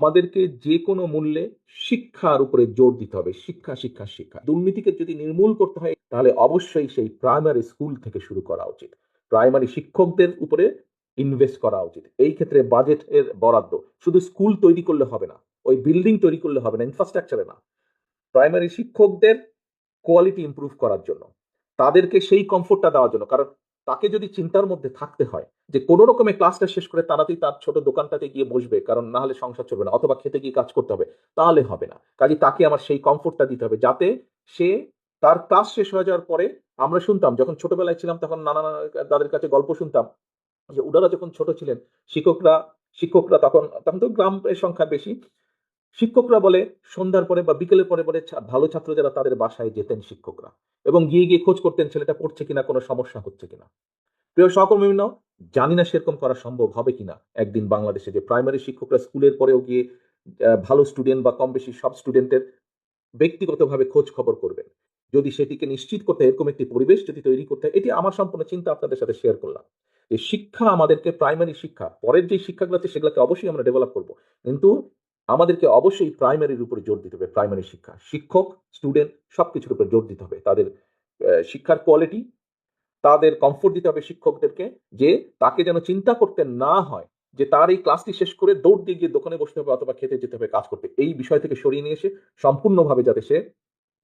আমাদেরকে যে কোনো মূল্যে শিক্ষার উপরে জোর দিতে হবে। শিক্ষা শিক্ষা শিক্ষা। দুর্নীতিকে যদি নির্মূল করতে হয়, তাহলে অবশ্যই সেই প্রাইমারি স্কুল থেকে শুরু করা উচিত। প্রাইমারি শিক্ষকদের উপরে ইনভেস্ট করা উচিত। এই ক্ষেত্রে বাজেটের বরাদ্দ। শুধু স্কুল তৈরি করলে হবে না, ওই বিল্ডিং তৈরি করলে হবে না ইনফ্রাস্ট্রাকচারে না। প্রাইমারি শিক্ষকদের কোয়ালিটি ইমপ্রুভ করার জন্য, তাদেরকে সেই কমফোর্টটা দেওয়ার জন্য। কারণ তাকে যদি চিন্তার মধ্যে থাকতে হয় যে কোনো রকমের ক্লাসটা শেষ করে তাড়াতাড়ি তার ছোট দোকানটাতে গিয়ে বসবে, কারণ না হলে সংসার চলবে না, অথবা খেতে গিয়ে কাজ করতে হবে, তাহলে হবে না। কাজে তাকে আমার সেই কমফোর্টটা দিতে হবে যাতে সে তার ক্লাস শেষ হয়ে যাওয়ার পরে আমরা শুনতাম, যখন ছোটবেলায় ছিলাম তখন নানা তাদের কাছে গল্প শুনতাম যে ওনারা যখন ছোট ছিলেন, শিক্ষকরা শিক্ষকরা তখন তখন তো গ্রামের সংখ্যা বেশি শিক্ষকরা বলে, সন্ধ্যার পরে বা বিকেলের পরে বলে ভালো ছাত্র যারা তাদের বাসায় যেতেন শিক্ষকরা এবং গিয়ে গিয়ে খোঁজ করতেন ছেলেটা পড়ছে কিনা, কোনো সমস্যা হচ্ছে কিনা। প্রিয় সহকর্মীবৃন্দ, জানি না সেরকম করা সম্ভব হবে কিনা। একদিন বাংলাদেশে যে প্রাইমারি শিক্ষকরা স্কুলের পরেও গিয়ে ভালো স্টুডেন্ট বা কম বেশি সব স্টুডেন্টের ব্যক্তিগতভাবে খোঁজ খবর করবেন। যদি সেটিকে নিশ্চিত করতে এরকম একটি পরিবেশ যদি তৈরি করতে, এটি আমার সম্পূর্ণ চিন্তা আপনাদের সাথে শেয়ার করলাম। যে শিক্ষা আমাদেরকে প্রাইমারি শিক্ষা, পরের যে শিক্ষাগুলো আছে সেগুলোকে অবশ্যই আমরা ডেভেলপ করব। কিন্তু আমাদেরকে অবশ্যই প্রাইমারির উপরে জোর দিতে হবে প্রাইমারি শিক্ষা। শিক্ষক স্টুডেন্ট সবকিছুর উপরে জোর দিতে হবে। তাদের শিক্ষার কোয়ালিটি তাদের কমফোর্ট দিতে হবে শিক্ষকদেরকে যে তাকে যেন চিন্তা করতে না হয় যে তার এই ক্লাসটি শেষ করে দৌড় দিয়ে গিয়ে দোকানে বসতে হবে অথবা খেতে যেতে হবে, কাজ করতে। এই বিষয় থেকে সরিয়ে নিয়ে এসে সম্পূর্ণভাবে যাতে সে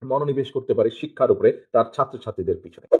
মনোনিবেশ করতে পারে শিক্ষার উপরে তার ছাত্রছাত্রীদের পিছনে।